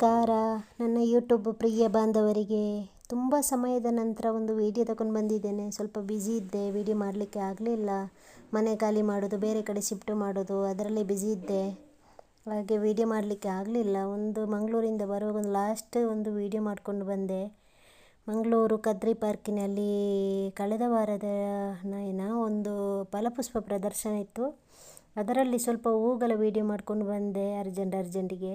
ನಮಸ್ಕಾರ. ನನ್ನ ಯೂಟ್ಯೂಬ್ ಪ್ರಿಯ ಬಾಂಧವರಿಗೆ, ತುಂಬ ಸಮಯದ ನಂತರ ಒಂದು ವಿಡಿಯೋ ತಗೊಂಡು ಬಂದಿದ್ದೇನೆ. ಸ್ವಲ್ಪ ಬ್ಯುಸಿ ಇದ್ದೆ ವಿಡಿಯೋ ಮಾಡಲಿಕ್ಕೆ ಆಗಲಿಲ್ಲ ಮನೆ ಖಾಲಿ ಮಾಡೋದು, ಬೇರೆ ಕಡೆ ಶಿಫ್ಟ್ ಮಾಡೋದು, ಅದರಲ್ಲಿ ಬ್ಯುಸಿ ಇದ್ದೆ. ಹಾಗೆ ವಿಡಿಯೋ ಮಾಡಲಿಕ್ಕೆ ಆಗಲಿಲ್ಲ ಒಂದು ಮಂಗಳೂರಿಂದ ಬರುವಾಗ ಒಂದು ಲಾಸ್ಟ್ ಒಂದು ವಿಡಿಯೋ ಮಾಡಿಕೊಂಡು ಬಂದೆ. ಮಂಗಳೂರು ಕದ್ರಿ ಪಾರ್ಕಿನಲ್ಲಿ ಕಳೆದ ವಾರದ ನಯನ ಒಂದು ಫಲಪುಷ್ಪ ಪ್ರದರ್ಶನ ಇತ್ತು. ಅದರಲ್ಲಿ ಸ್ವಲ್ಪ ಹೂಗಳ ವಿಡಿಯೋ ಮಾಡ್ಕೊಂಡು ಬಂದೆ ಅರ್ಜೆಂಟ್, ಅರ್ಜೆಂಟಿಗೆ.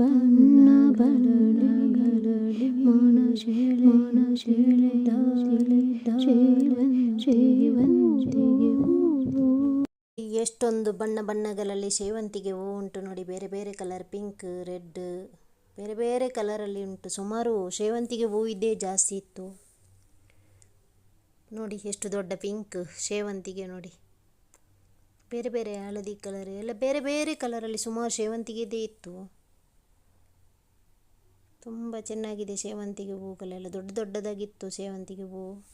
ಬಣ್ಣ ಬಣ್ಣಗಳಲ್ಲಿ ಮನ ಶೇಳೆ ಮನ ಸೇವಂತಿಗೆ ಹೂವು ಎಷ್ಟೊಂದು ಬಣ್ಣ ಬಣ್ಣಗಳಲ್ಲಿ ಸೇವಂತಿಗೆ ಹೂ ಉಂಟು ನೋಡಿ, ಬೇರೆ ಬೇರೆ ಕಲರ್ ಪಿಂಕ್ ರೆಡ್ ಬೇರೆ ಬೇರೆ ಕಲರಲ್ಲಿ ಉಂಟು. ಸುಮಾರು ಸೇವಂತಿಗೆ ಹೂ ಇದ್ದೇ ಜಾಸ್ತಿ ಇತ್ತು. ನೋಡಿ, ಎಷ್ಟು ದೊಡ್ಡ ಪಿಂಕ್ ಸೇವಂತಿಗೆ ನೋಡಿ. ಬೇರೆ ಬೇರೆ ಹಳದಿ ಕಲರ್ ಎಲ್ಲ ಬೇರೆ ಬೇರೆ ಕಲರಲ್ಲಿ ಸುಮಾರು ಸೇವಂತಿಗೆದೇ ಇತ್ತು. ತುಂಬ ಚೆನ್ನಾಗಿದೆ ಸೇವಂತಿಗೆ ಹೂಗಳೆಲ್ಲ ದೊಡ್ಡ ದೊಡ್ಡದಾಗಿತ್ತು ಸೇವಂತಿಗೆ ಹೂ.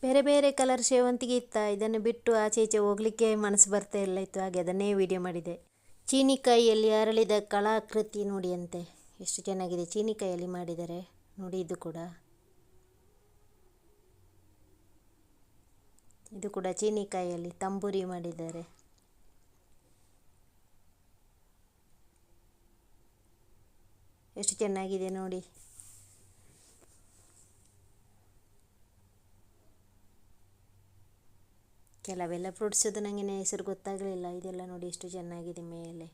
ಬೇರೆ ಬೇರೆ ಕಲರ್ ಸೇವಂತಿಗೆ ಇತ್ತ? ಇದನ್ನು ಬಿಟ್ಟು ಆಚೆ ಈಚೆ ಹೋಗಲಿಕ್ಕೆ ಮನಸ್ಸು ಬರ್ತಾ ಇಲ್ಲ ಇತ್ತು. ಹಾಗೆ ಅದನ್ನೇ ವಿಡಿಯೋ ಮಾಡಿದೆ. ಚೀನಿಕಾಯಿಯಲ್ಲಿ ಅರಳಿದ ಕಲಾಕೃತಿ ನೋಡಿ ಅಂತೆ. ಎಷ್ಟು ಚೆನ್ನಾಗಿದೆ ಚೀನಿಕಾಯಲ್ಲಿ ಮಾಡಿದ್ದಾರೆ ನೋಡಿ ಇದು ಕೂಡ. ಇದು ಕೂಡ ಚೀನಿಕಾಯಿಯಲ್ಲಿ ತಂಬೂರಿ ಮಾಡಿದ್ದಾರೆ. ಎಷ್ಟು ಚೆನ್ನಾಗಿದೆ ನೋಡಿ. ಕೆಲವೆಲ್ಲ ಫ್ರೂಟ್ಸದು ನನಗೆ ಹೆಸರು ಗೊತ್ತಾಗಲಿಲ್ಲ, ಇದೆಲ್ಲ ನೋಡಿ ಎಷ್ಟು ಚೆನ್ನಾಗಿದೆ ಮೇಲೆ.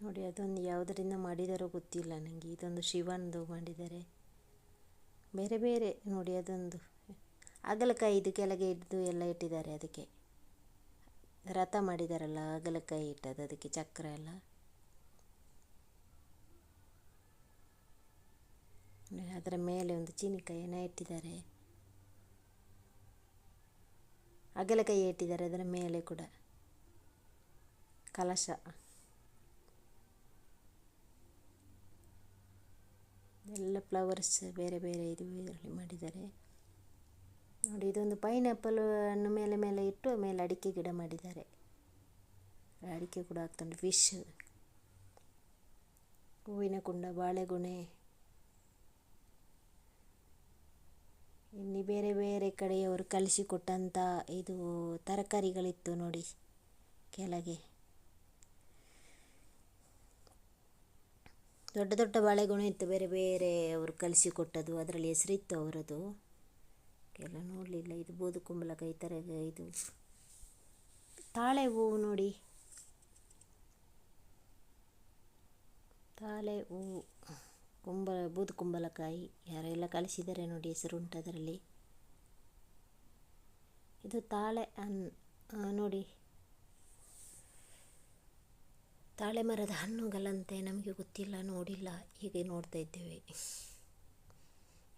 ನೋಡಿ, ಅದೊಂದು ಯಾವುದರಿಂದ ಮಾಡಿದಾರೋ ಗೊತ್ತಿಲ್ಲ ನನಗೆ ಇದೊಂದು ಶಿವನದು ಮಾಡಿದ್ದಾರೆ. ಬೇರೆ ಬೇರೆ ನೋಡಿ ಅದೊಂದು. ಹಾಗಲಕಾಯಿ ಇದು ಕೆಳಗೆ ಇದ್ದು ಎಲ್ಲ ಇಟ್ಟಿದ್ದಾರೆ ಅದಕ್ಕೆ. ರಥ ಮಾಡಿದಾರಲ್ಲ ಹಾಗಲಕಾಯಿ ಇಟ್ಟದ್ದು, ಅದಕ್ಕೆ ಚಕ್ರ ಎಲ್ಲ? ಅದರ ಮೇಲೆ ಒಂದು ಚೀನಿಕಾಯಿಯನ್ನು ಇಟ್ಟಿದ್ದಾರೆ. ಅಗಲಕಾಯಿ ಇಟ್ಟಿದ್ದಾರೆ, ಅದರ ಮೇಲೆ ಕೂಡ. ಕಲಶ. ಎಲ್ಲ ಫ್ಲವರ್ಸ್ ಬೇರೆ ಬೇರೆ ಇದು ಮಾಡಿದ್ದಾರೆ. ನೋಡಿ, ಇದೊಂದು ಪೈನಾಪಲ್ ಅನ್ನು ಮೇಲೆ ಮೇಲೆ ಇಟ್ಟು ಮೇಲೆ ಅಡಿಕೆ ಗಿಡ ಮಾಡಿದ್ದಾರೆ. ಅಡಿಕೆ ಕೂಡ ಆಗ್ತುಂಟು ಫಿಶ್ ಹೂವಿನ ಕುಂಡ, ಬಾಳೆಗೊನೆ. ಇಲ್ಲಿ ಬೇರೆ ಬೇರೆ ಕಡೆಯವರು ಕಲಿಸಿಕೊಟ್ಟಂಥ ಇದು ತರಕಾರಿಗಳಿತ್ತು ನೋಡಿ ಕೆಳಗೆ. ದೊಡ್ಡ ದೊಡ್ಡ ಬಾಳೆಗೊನೆ ಇತ್ತು, ಬೇರೆ ಬೇರೆ ಅವರು ಕಲಿಸಿಕೊಟ್ಟದು ಅದರಲ್ಲಿ ಹೆಸರಿತ್ತು ಅವರದು. ಎಲ್ಲ ನೋಡಲಿಲ್ಲ. ಇದು ಬೂದು ಕುಂಬಳಕಾಯಿ ಥರ ಇದು ತಾಳೆ ಹೂವು ನೋಡಿ. ತಾಳೆ ಹೂವು ಕುಂಬ ಬೂದು ಕುಂಬಳಕಾಯಿ ಯಾರೆಲ್ಲ ಕಳಿಸಿದ್ದಾರೆ ನೋಡಿ ಹೆಸರು ಉಂಟು ಅದರಲ್ಲಿ. ಇದು ತಾಳೆ ಅನ್ ನೋಡಿ. ತಾಳೆ ಮರದ ಹಣ್ಣುಗಳಂತೆ ನಮಗೆ ಗೊತ್ತಿಲ್ಲ, ನೋಡಿಲ್ಲ. ಹೀಗೆ ನೋಡ್ತಾ ಇದ್ದೇವೆ.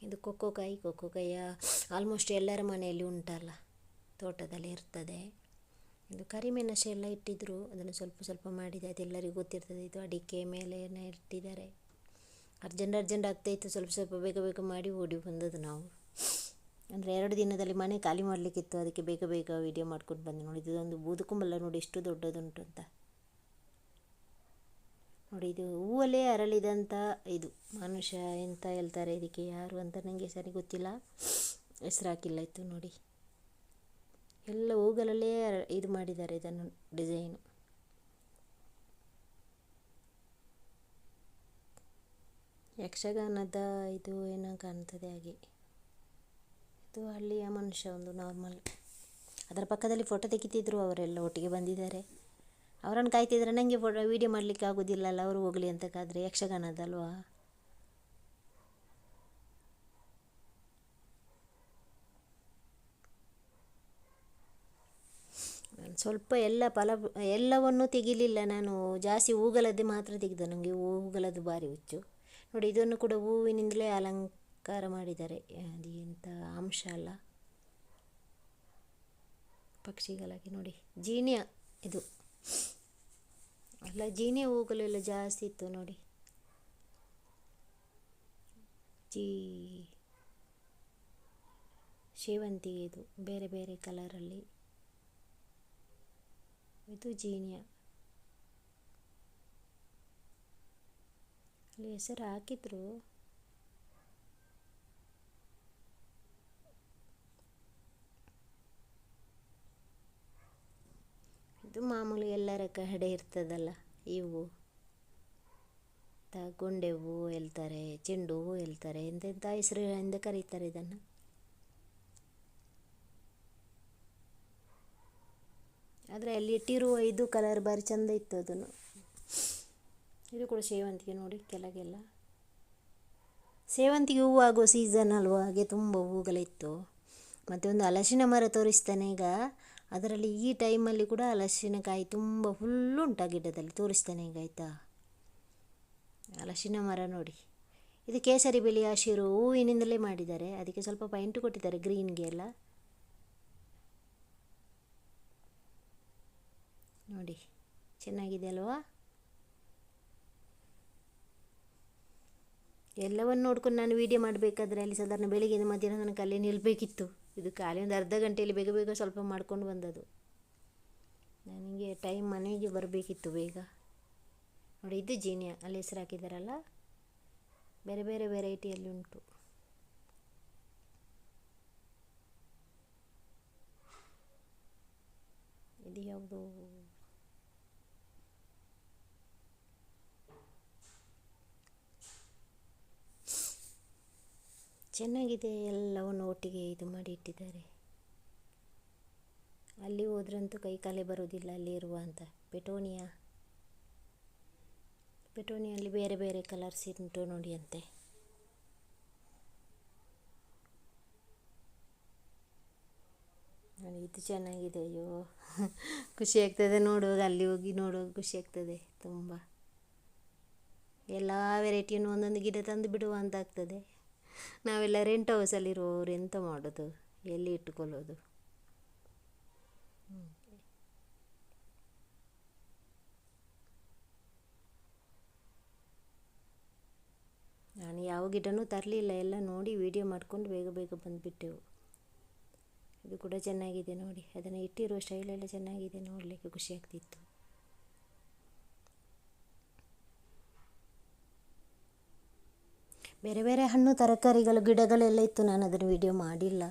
ಇದು ಕೊಕ್ಕೋಕಾಯಿ ಕೊಕ್ಕೋಕಾಯಿಯ ಆಲ್ಮೋಸ್ಟ್ ಎಲ್ಲರ ಮನೆಯಲ್ಲಿ ಉಂಟಲ್ಲ, ತೋಟದಲ್ಲಿ ಇರ್ತದೆ. ಇದು ಕರಿಮೆಣಸು ಎಲ್ಲ ಇಟ್ಟಿದ್ದರು ಅದನ್ನು ಸ್ವಲ್ಪ ಸ್ವಲ್ಪ ಮಾಡಿದೆ ಅದೆಲ್ಲರಿಗೂ ಗೊತ್ತಿರ್ತದೆ, ಇದು ಅಡಿಕೆ ಮೇಲೆ ಇಟ್ಟಿದ್ದಾರೆ. ಅರ್ಜೆಂಟ್ ಅರ್ಜೆಂಟ್ ಆಗ್ತಾಯಿತ್ತು ಸ್ವಲ್ಪ ಸ್ವಲ್ಪ ಬೇಗ ಬೇಗ ಮಾಡಿ ಓಡಿ ಬಂದದ್ದು ನಾವು. ಅಂದರೆ ಎರಡು ದಿನದಲ್ಲಿ ಮನೆ ಖಾಲಿ ಮಾಡಲಿಕ್ಕಿತ್ತು ಅದಕ್ಕೆ ಬೇಗ ಬೇಗ ವಿಡಿಯೋ ಮಾಡ್ಕೊಂಡು ಬಂದೆ. ನೋಡಿ, ಇದೊಂದು ಬೂದುಕುಂಬಲ್ಲ ನೋಡಿ, ಎಷ್ಟು ದೊಡ್ಡದುಂಟು ಅಂತ. ನೋಡಿ, ಇದು ಹೂವಲ್ಲೇ ಅರಳಿದಂಥ ಇದು ಮನುಷ್ಯ ಎಂತ ಹೇಳ್ತಾರೆ ಇದಕ್ಕೆ ಯಾರು ಅಂತ ನನಗೆ ಸರಿ ಗೊತ್ತಿಲ್ಲ. ಹೆಸ್ರು ಹಾಕಿಲ್ಲ ಇತ್ತು ನೋಡಿ. ಎಲ್ಲ ಹೂಗಳಲ್ಲೇ ಇದು ಮಾಡಿದ್ದಾರೆ ಇದನ್ನು ಡಿಸೈನು ಯಕ್ಷಗಾನದ ಇದು ಏನೋ ಕಾಣ್ತದೆ ಹಾಗೆ. ಇದು ಹಳ್ಳಿಯ ಮನುಷ್ಯ ಒಂದು ನಾರ್ಮಲ್ ಅದರ ಪಕ್ಕದಲ್ಲಿ ಫೋಟೋ ತೆಗಿತಿದ್ರು ಅವರೆಲ್ಲ ಒಟ್ಟಿಗೆ ಬಂದಿದ್ದಾರೆ. ಅವರನ್ನು ಕಾಯ್ತಿದ್ರೆ ನನಗೆ ಫೋಟೋ ವೀಡಿಯೋ ಮಾಡಲಿಕ್ಕೆ ಆಗೋದಿಲ್ಲಲ್ಲ, ಅವರು ಹೋಗಲಿ ಅಂತಕ್ಕಾದರೆ ಕಾದರೆ ಯಕ್ಷಗಾನದಲ್ವಾ? ಸ್ವಲ್ಪ ಎಲ್ಲ ಫಲ, ಎಲ್ಲವನ್ನು ತೆಗಿಲಿಲ್ಲ ನಾನು. ಜಾಸ್ತಿ ಹೂಗಳದ್ದೇ ಮಾತ್ರ ತೆಗೆದ ನನಗೆ ಹೂಗಳದ್ದು ಭಾರಿ ಹುಚ್ಚು. ನೋಡಿ, ಇದನ್ನು ಕೂಡ ಹೂವಿನಿಂದಲೇ ಅಲಂಕಾರ ಮಾಡಿದ್ದಾರೆ. ಅದು ಎಂಥ ಅಂಶ ಅಲ್ಲ. ಪಕ್ಷಿಗಳಾಗಿ ನೋಡಿ, ಜೀನಿಯ ಇದು. ಅಲ್ಲ, ಜೀನಿಯ ಹೂಗಳೆಲ್ಲ ಜಾಸ್ತಿ ಇತ್ತು ನೋಡಿ. ಜೀ ಸೇವಂತಿಗೆ ಇದು. ಬೇರೆ ಬೇರೆ ಕಲರಲ್ಲಿ ಇದು ಜೀನಿಯ. ಅಲ್ಲಿ ಹೆಸರು ಹಾಕಿದ್ರು. ಇದು ಮಾಮೂಲಿ ಎಲ್ಲರ ಕಡೆ ಇರ್ತದಲ್ಲ ಇವು ಗೊಂಡೆ ಹೂವು ಹೇಳ್ತಾರೆ, ಚೆಂಡು ಹೂವು ಹೇಳ್ತಾರೆ ಎಂತೆಂಥ ಹೆಸರಿಂದ ಕರೀತಾರೆ ಇದನ್ನು? ಆದರೆ ಅಲ್ಲಿ ಇಟ್ಟಿರುವ ಇದು ಕಲರ್ ಬಾರಿ ಚಂದ ಇತ್ತು ಅದನ್ನು. ಇದು ಕೂಡ ಸೇವಂತಿಗೆ ನೋಡಿ ಕೆಳಗೆಲ್ಲ. ಸೇವಂತಿಗೆ ಹೂವು ಆಗೋ ಸೀಸನ್ ಅಲ್ವಾ? ಹಾಗೆ ತುಂಬ ಹೂಗಳಿತ್ತು ಮತ್ತು ಒಂದು ಹಲಸಿನ ಮರ ತೋರಿಸ್ತಾನೆ ಈಗ. ಅದರಲ್ಲಿ ಈ ಟೈಮಲ್ಲಿ ಕೂಡ ಹಲಸಿನಕಾಯಿ ತುಂಬ ಫುಲ್ಲು ಉಂಟು ಆ ಗಿಡದಲ್ಲಿ? ತೋರಿಸ್ತಾನೆ ಈಗ, ಆಯಿತಾ? ಹಲಸಿನ ಮರ ನೋಡಿ. ಇದು ಕೇಸರಿ ಬಿಳಿ ಹಸಿರು ಹೂವಿನಿಂದಲೇ ಮಾಡಿದ್ದಾರೆ. ಅದಕ್ಕೆ ಸ್ವಲ್ಪ ಪೈಂಟು ಕೊಟ್ಟಿದ್ದಾರೆ ಗ್ರೀನ್ಗೆ ಎಲ್ಲ ನೋಡಿ ಚೆನ್ನಾಗಿದೆ ಅಲ್ವಾ ಎಲ್ಲವನ್ನು ನೋಡ್ಕೊಂಡು ನಾನು ವೀಡಿಯೋ ಮಾಡಬೇಕಾದ್ರೆ ಅಲ್ಲಿ ಸಾಧಾರಣ ಬೆಳಿಗ್ಗೆ ಮಧ್ಯಾಹ್ನ ನನಗೆ ಅಲ್ಲಿ ನಿಲ್ಲಬೇಕಿತ್ತು ಇದು ಖಾಲಿ ಒಂದು ಅರ್ಧ ಗಂಟೆಯಲ್ಲಿ ಬೇಗ ಬೇಗ ಸ್ವಲ್ಪ ಮಾಡ್ಕೊಂಡು ಬಂದದ್ದು. ನನಗೆ ಟೈಮ್ ಮನೆಗೆ ಬರಬೇಕಿತ್ತು ಬೇಗ. ನೋಡಿ, ಇದು ಜೀನಿಯಾ. ಅಲ್ಲಿ ಹೆಸರು ಹಾಕಿದಾರಲ್ಲ? ಬೇರೆ ಬೇರೆ ವೆರೈಟಿಯಲ್ಲಿ ಉಂಟು. ಇದು ಯಾವುದು? ಚೆನ್ನಾಗಿದೆ ಎಲ್ಲವನ್ನು ಒಟ್ಟಿಗೆ ಇದು ಮಾಡಿ ಇಟ್ಟಿದ್ದಾರೆ. ಅಲ್ಲಿ ಹೋದ್ರಂತೂ ಕೈ ಕಾಲೇ ಬರೋದಿಲ್ಲ ಅಲ್ಲಿ ಇರುವ ಅಂತ. ಪೆಟೋನಿಯಾ. ಪೆಟೋನಿಯಲ್ಲಿ ಬೇರೆ ಬೇರೆ ಕಲರ್ಸ್ ಉಂಟು ನೋಡಿ ಅಂತೆ. ಇದು ಚೆನ್ನಾಗಿದೆ ಅಯ್ಯೋ. ಖುಷಿ ಆಗ್ತದೆ ನೋಡುವಾಗ, ಅಲ್ಲಿ ಹೋಗಿ ನೋಡುವಾಗ ಖುಷಿ ಆಗ್ತದೆ ತುಂಬ. ಎಲ್ಲ ವೆರೈಟಿಯನ್ನು ಒಂದೊಂದು ಗಿಡ ತಂದು ಬಿಡುವ ಅಂತ ಆಗ್ತದೆ. ನಾವೆಲ್ಲ ರೆಂಟ್ ಹೌಸಲ್ಲಿರುವವರು ಎಂತ ಮಾಡೋದು? ಎಲ್ಲಿ ಇಟ್ಟುಕೊಳ್ಳೋದು? ನಾನು ಯಾವ ಗಿಡನೂ ತರಲಿಲ್ಲ, ಎಲ್ಲ ನೋಡಿ ವಿಡಿಯೋ ಮಾಡ್ಕೊಂಡು ಬೇಗ ಬೇಗ ಬಂದುಬಿಟ್ಟೆವು. ಇದು ಕೂಡ ಚೆನ್ನಾಗಿದೆ ನೋಡಿ. ಅದನ್ನು ಇಟ್ಟಿರೋ ಸ್ಟೈಲೆಲ್ಲ ಚೆನ್ನಾಗಿದೆ ನೋಡಲಿಕ್ಕೆ ಖುಷಿ ಆಗ್ತಿತ್ತು. ಬೇರೆ ಬೇರೆ ಹಣ್ಣು, ತರಕಾರಿಗಳು, ಗಿಡಗಳೆಲ್ಲ ಇತ್ತು. ನಾನು ಅದನ್ನು ವಿಡಿಯೋ ಮಾಡಿಲ್ಲ.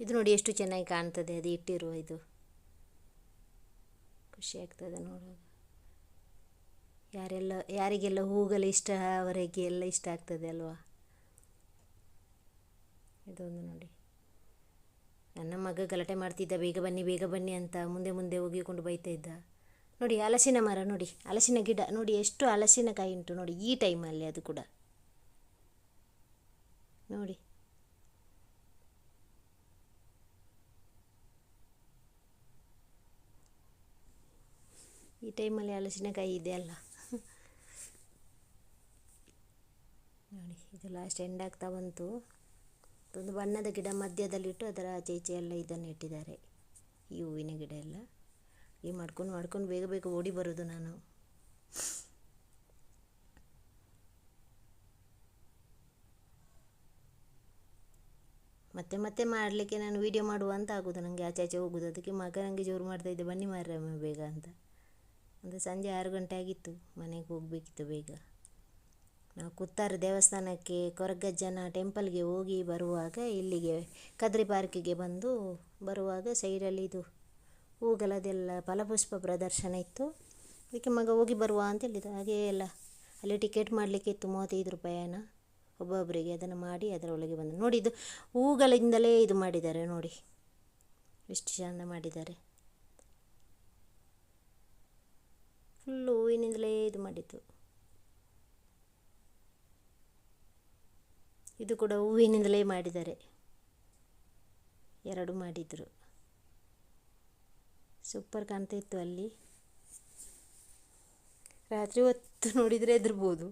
ಇದು ನೋಡಿ ಎಷ್ಟು ಚೆನ್ನಾಗಿ ಕಾಣ್ತದೆ. ಅದು ಇಟ್ಟಿರುವ ಇದು. ಖುಷಿ ಆಗ್ತದೆ ನೋಡುವಾಗ. ಯಾರೆಲ್ಲ, ಯಾರಿಗೆಲ್ಲ ಹೂಗಳು ಇಷ್ಟ, ಅವರಿಗೆ ಎಲ್ಲ ಇಷ್ಟ ಆಗ್ತದೆ ಅಲ್ವಾ? ಇದೊಂದು ನೋಡಿ. ನನ್ನ ಮಗ ಗಲಾಟೆ ಮಾಡ್ತಿದ್ದ, ಬೇಗ ಬನ್ನಿ ಬೇಗ ಬನ್ನಿ ಅಂತ ಮುಂದೆ ಮುಂದೆ ಹೋಗಿಕೊಂಡು ಬೈತಾ ಇದ್ದ. ನೋಡಿ ಹಲಸಿನ ಮರ ನೋಡಿ ಹಲಸಿನ ಗಿಡ ನೋಡಿ ಎಷ್ಟು ಹಲಸಿನಕಾಯಿ ಉಂಟು ನೋಡಿ ಈ ಟೈಮಲ್ಲಿ ಅದು ಕೂಡ. ನೋಡಿ. ಈ ಟೈಮಲ್ಲಿ ಹಲಸಿನಕಾಯಿ ಇದೆ ಅಲ್ಲ. ನೋಡಿ, ಇದು ಲಾಸ್ಟ್ ಎಂಡ್ ಆಗ್ತಾ ಬಂತು. ಒಂದು ಬಣ್ಣದ ಗಿಡ ಮಧ್ಯದಲ್ಲಿಟ್ಟು ಅದರ ಆಚೆ ಈಚೆ ಎಲ್ಲ ಇದನ್ನು ಇಟ್ಟಿದ್ದಾರೆ ಈ ಹೂವಿನ ಗಿಡ ಎಲ್ಲ. ಈ ಮಾಡ್ಕೊಂಡು ಮಾಡ್ಕೊಂಡು ಬೇಗ ಬೇಗ ಓಡಿ ಬರೋದು ನಾನು. ಮತ್ತೆ ಮತ್ತೆ ಮಾಡಲಿಕ್ಕೆ ನಾನು ವೀಡಿಯೋ ಮಾಡುವ ಅಂತ ಆಗೋದು. ನನಗೆ ಆಚೆ ಆಚೆ ಹೋಗೋದು. ಅದಕ್ಕೆ ಮಗ ನನಗೆ ಜೋರು ಮಾಡ್ತಾಯಿದ್ದೆ ಬನ್ನಿ ಮಾರಮ್ಮ ಬೇಗ ಅಂತ. ಅಂದರೆ ಸಂಜೆ ಆರು ಗಂಟೆ ಆಗಿತ್ತು. ಮನೆಗೆ ಹೋಗಬೇಕಿತ್ತು ಬೇಗ. ನಾವು ಕುತ್ತಾರ ದೇವಸ್ಥಾನಕ್ಕೆ, ಕೊರಗಜ್ಜನ ಟೆಂಪಲ್ಗೆ ಹೋಗಿ ಬರುವಾಗ ಇಲ್ಲಿಗೆ ಕದ್ರಿ ಪಾರ್ಕಿಗೆ ಬಂದು ಬರುವಾಗ ಸೈಡಲ್ಲಿ ಇದು ಹೂಗಳದೆಲ್ಲ ಫಲಪುಷ್ಪ ಪ್ರದರ್ಶನ ಇತ್ತು. ಅದಕ್ಕೆ ಮಗ ಹೋಗಿ ಬರುವ ಅಂತ ಹೇಳಿದ. ಹಾಗೇ ಎಲ್ಲ, ಅಲ್ಲಿ ಟಿಕೆಟ್ ಮಾಡಲಿಕ್ಕೆ ಇತ್ತು ಮೂವತ್ತೈದು ರೂಪಾಯಿನ. ಒಬ್ಬೊಬ್ಬರಿಗೆ ಅದನ್ನು ಮಾಡಿ ಅದರೊಳಗೆ ಬಂದು ನೋಡಿ ಇದು ಹೂಗಳಿಂದಲೇ ಇದು ಮಾಡಿದ್ದಾರೆ ನೋಡಿ. ಎಷ್ಟು ಚೆಂದ ಮಾಡಿದ್ದಾರೆ. ಫುಲ್ಲು ಹೂವಿನಿಂದಲೇ ಇದು ಮಾಡಿದ್ದು. ಇದು ಕೂಡ ಹೂವಿನಿಂದಲೇ ಮಾಡಿದ್ದಾರೆ. ಎರಡು ಮಾಡಿದರು. ಸೂಪರ್ ಕಾಣ್ತಾ ಇತ್ತು ಅಲ್ಲಿ. ರಾತ್ರಿ ಹೊತ್ತು ನೋಡಿದರೆ ಹೆದರ್ಬೋದು.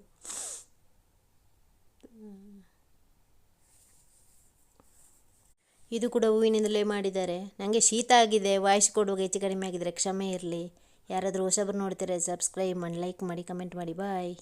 ಇದು ಕೂಡ ಹೂವಿನಿಂದಲೇ ಮಾಡಿದ್ದಾರೆ. ನನಗೆ ಶೀತ ಆಗಿದೆ. ವಾಯ್ಸ್ ಕೊಡುವಾಗ ಹೆಚ್ಚು ಕಡಿಮೆ ಆಗಿದರೆ ಕ್ಷಮೆ ಇರಲಿ. ಯಾರಾದರೂ ಹೊಸಬ್ರು ನೋಡ್ತಾರೆ ಸಬ್ಸ್ಕ್ರೈಬ್ ಮಾಡಿ, ಲೈಕ್ ಮಾಡಿ, ಕಮೆಂಟ್ ಮಾಡಿ. ಬಾಯ್.